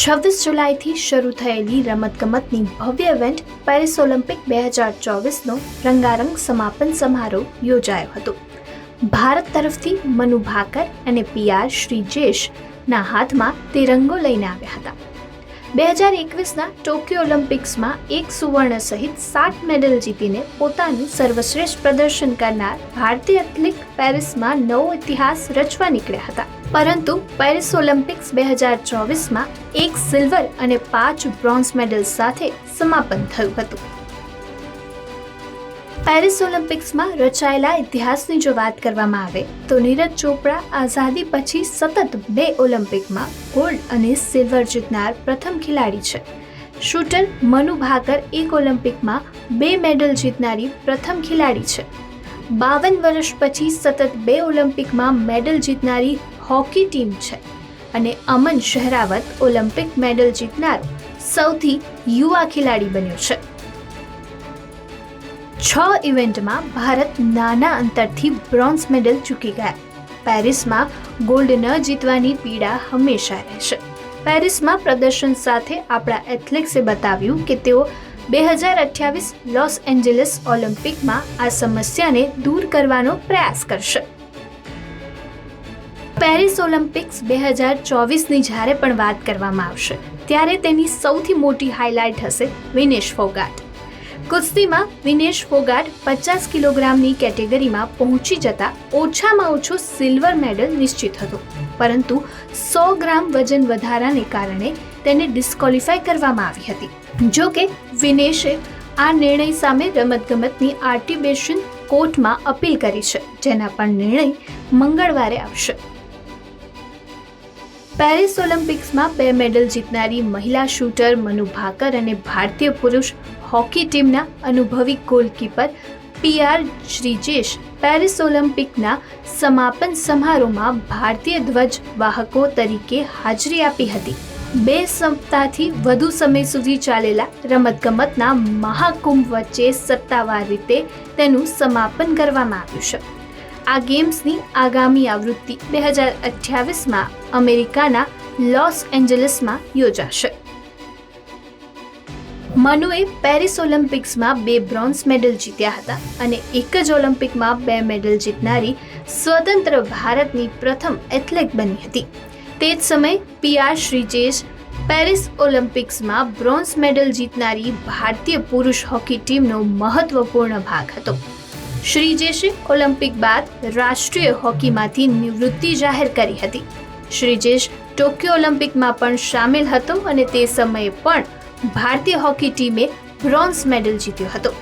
છવ્વીસ જુલાઈથી શરૂ થયેલી રમતગમતની ભવ્ય ઇવેન્ટ પેરિસ ઓલિમ્પિક બે હજાર ચોવીસનો રંગારંગ સમાપન સમારોહ યોજાયો હતો. ભારત તરફથી મનુ ભાકર અને પીઆર શ્રીજેશના હાથમાં તિરંગો લઈને આવ્યા હતા. બે હજાર એકવીસના ટોક્યો ઓલિમ્પિક્સમાં એક સુવર્ણ સહિત સાત મેડલ જીતીને પોતાનું સર્વશ્રેષ્ઠ પ્રદર્શન કરનાર ભારતીય એથ્લેટ પેરિસમાં નવો ઇતિહાસ રચવા નીકળ્યા હતા. પરંતુ પેરિસ ઓલિમ્પિક્સ બે હજાર ચોવીસમાં એક સિલ્વર અને પાંચ બ્રોન્ઝ મેડલ સાથે સમાપન થયું હતું. પેરિસ ઓલિમ્પિક્સમાં રચાયેલા ઇતિહાસની જો વાત કરવામાં આવે, તો નીરજ ચોપડા આઝાદી પછી સતત બે ઓલિમ્પિકમાં ગોલ્ડ અને સિલ્વર જીતનાર પ્રથમ ખેલાડી છે. શૂટર મનુ ભાકર એક ઓલિમ્પિકમાં બે મેડલ જીતનારી પ્રથમ ખેલાડી છે. બાવન વર્ષ પછી સતત બે ઓલિમ્પિકમાં મેડલ જીતનારી હોકી ટીમ છે અને અમન શહેરાવત ઓલિમ્પિક મેડલ જીતનાર સૌથી યુવા ખેલાડી બન્યો છે. છ ઇવેન્ટમાં ભારત નાના અંતરથી બ્રોન્ઝ મેડલ ચૂકી ગયા. પેરિસમાં ગોલ્ડ ન જીતવાની પીડા હંમેશા રહેશે પેરિસમાં પ્રદર્શન સાથે આપણા એથ્લેટ્સે બતાવ્યું કે તેઓ બે હજાર અઠ્યાવીસ લોસ એન્જલિસ ઓલિમ્પિકમાં આ સમસ્યાને દૂર કરવાનો પ્રયાસ કરશે. પેરિસ ઓલિમ્પિક્સ બે હજાર ચોવીસની જ્યારે પણ વાત કરવામાં આવશે, ત્યારે તેની સૌથી મોટી હાઇલાઇટ હશે વિનેશ ફોગાટ. કુસ્તીમાં વિનેશ ફોગાટ પચાસ કિલોગ્રામની કેટેગરીમાં પહોંચી જતા ઓછામાં ઓછો સિલ્વર મેડલ નિશ્ચિત હતો, પરંતુ સો ગ્રામ વજન વધારાને કારણે તેને ડિસ્કોલિફાય કરવામાં આવી હતી. જો કે વિનેશે આ નિર્ણય સામે રમતગમતની આર્ટિબેશન કોર્ટમાં અપીલ કરી છે, જેના પણ નિર્ણય મંગળવારે આવશે. પેરિસ ઓલિમ્પિક્સમાં બે મેડલ જીતનારી મહિલા શૂટર મનુ ભાકર અને ભારતીય પુરુષ હોકી ટીમના અનુભવી ગોલકીપર પીઆર શ્રીજેશ પેરિસ ઓલિમ્પિકના સમાપન સમારોહમાં ભારતીય ધ્વજ વાહકો તરીકે હાજરી આપી હતી. બે સપ્તાહથી વધુ સમય સુધી ચાલેલા રમતગમતના મહાકુંભ વચ્ચે સત્તાવાર રીતે તેનું સમાપન કરવામાં આવ્યું છે. આ ગેમ્સની આગામી આવૃત્તિ બે હજાર અઠ્યાવીસમાં અમેરિકાના લોસ એન્જલસમાં યોજાશે. મનુએ પેરિસ ઓલિમ્પિક્સમાં બે બ્રોન્ઝ મેડલ જીત્યા હતા અને એક જ ઓલિમ્પિકમાં બે મેડલ જીતનારી સ્વતંત્ર ભારતની પ્રથમ એથ્લેટ બની હતી. તે જ સમયે પીઆર શ્રીજેશ પેરિસ ઓલિમ્પિક્સમાં બ્રોન્ઝ મેડલ જીતનારી ભારતીય પુરુષ હોકી ટીમનો મહત્વપૂર્ણ ભાગ હતો. શ્રીજેશે ઓલિમ્પિક બાદ રાષ્ટ્રીય હોકીમાંથી નિવૃત્તિ જાહેર કરી હતી. શ્રીજેશ ટોક્યો ઓલિમ્પિકમાં પણ સામેલ હતો અને તે સમયે પણ ભારતીય હોકી ટીમે બ્રોન્ઝ મેડલ જીત્યો હતો.